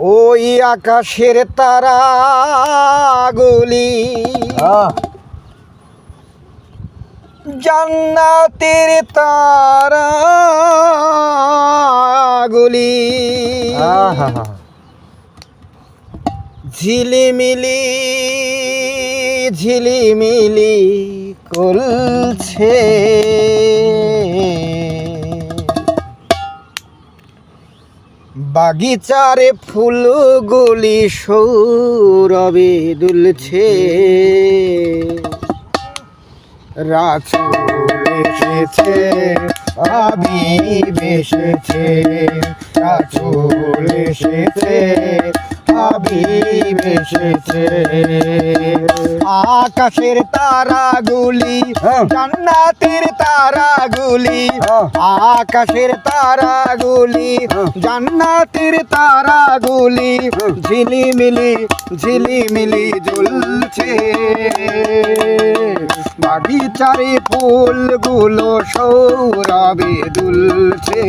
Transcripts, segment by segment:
ওই আকাশের তারাগুলি জান্নাতের তারাগুলি। ঝিলিমিলি ঝিলিমিলি করছে। বাগিচারে ফুলগুলি সৌরবে দুলছে। রাচুল আবি বেসেছে। রাচুল এসেছে আবিব এসেছে আকাশের তারাগুলি হ্যাঁ। জান্নাতের তারাগুলি হ্যাঁ। আকাশের তারাগুলি হ্যাঁ। জান্নাতের তারাগুলি। ঝিলিমিলি ঝিলিমিলি জ্বলছে বাগিচারে ফুলগুলো সৌরবে দুলছে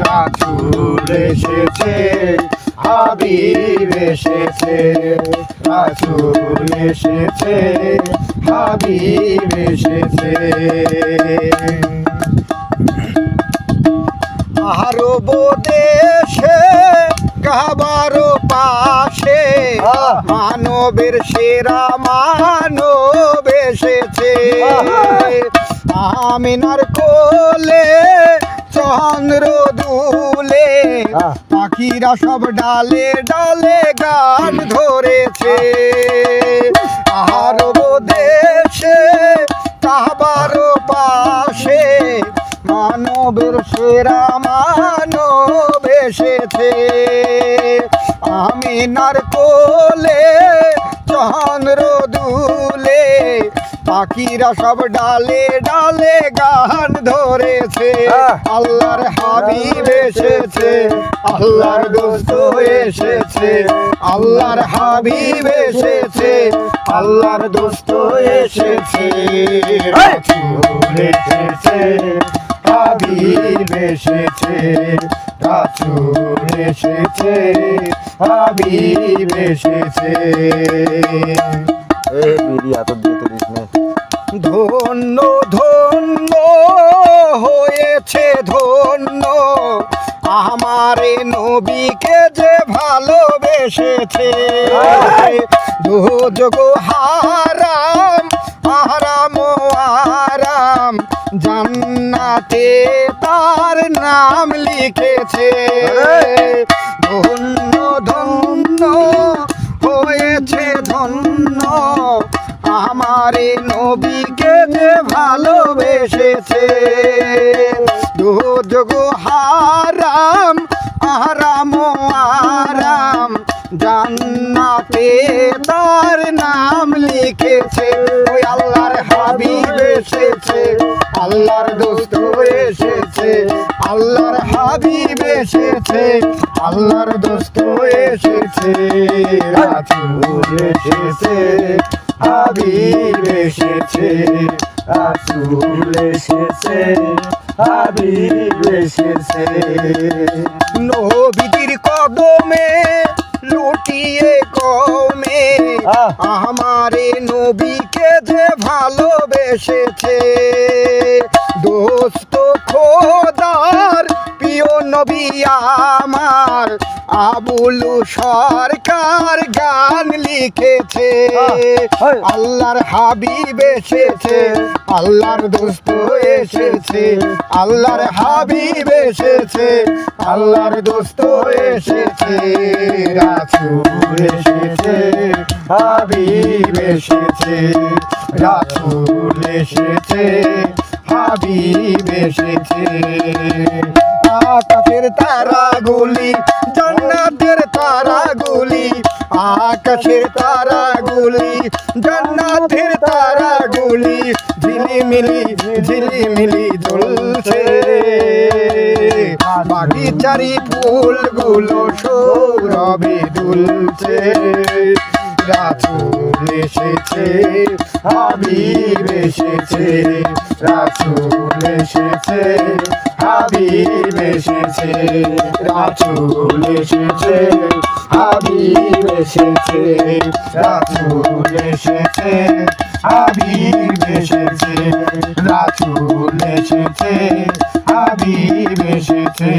রাসুল এসেছে হাবিব এসেছে রাসুল এসেছে হাবিব এসেছে আরব দেশে কাবারো পাশে! মানবের সেরা মানব এসেছে আমিনার কোলে চন্দ্র আহ! পাখিরা সব ডালে ডালে গান ধরেছে। আরব দেশে কাবারো পাশে মানবের সেরা মানব এসেছে। আমি নার কোলে চন্দ্র দুলে পাখিরা সব ডালে ডালে গান ধরেছে! আল্লাহর হাবিব এসেছে আল্লাহর দোস্ত এসেছে আল্লাহর হাবিব এসেছে আল্লাহর দোস্ত এসেছে। এসেছে হাবিব এসেছে রাসূল এসেছে হাবিব এসেছে। এই বিড়ি এত দিয়ে তো দিস না। ধন্য ধন্য হয়েছে ধন্য। আমারে নবীকে যে ভালোবেসেছে দুযোগ হারাম আরাম আরাম জান্নাতে তার নাম লিখেছে। ধন্য আমারে নবীকে যে ভালোবেসেছে দুযোগ হারাম, আরাম আরাম, জান্নাতে তার নাম লিখেছে, ওই আল্লাহর হাবিব এসেছে, আল্লাহর দোস্ত এসেছে, আল্লাহর হাবিব এসেছে, আল্লাহর দোস্ত এসেছে রাসূল এসেছে। হাবিব এসেছে রাসূল এসেছে হাবিব এসেছে। নবীর কদমে লুটিয়ে কমে আমারে নবীকে যে ভালোবেসেছে নবী আমার। আবুলু সরকার গান লিখেছে! আল্লাহর হাবিব এসেছে। আল্লাহর দোস্ত এসেছে। আল্লাহর হাবিব এসেছে। আল্লাহর দোস্ত এসেছে। রাসূল এসেছে। হাবিব এসেছে। রাসূল এসেছে। হাবিব এসেছে। আকাশের তারাগুলি, জান্নাতের তারাগুলি, আকাশের তারাগুলি, জান্নাতের তারাগুলি, ঝিলিমিলি ঝিলিমিলি জ্বলছে। বাগিচারি ফুলগুলো সৌরভে দুলছে। রাসুল এসেছে, হাবিব এসেছে রাসুল এসেছে, হাবিব এসেছে রাসুল এসেছে, হাবিব এসেছে রাসুল এসেছে, হাবিব এসেছে রাসুল এসেছে, হাবিব এসেছে।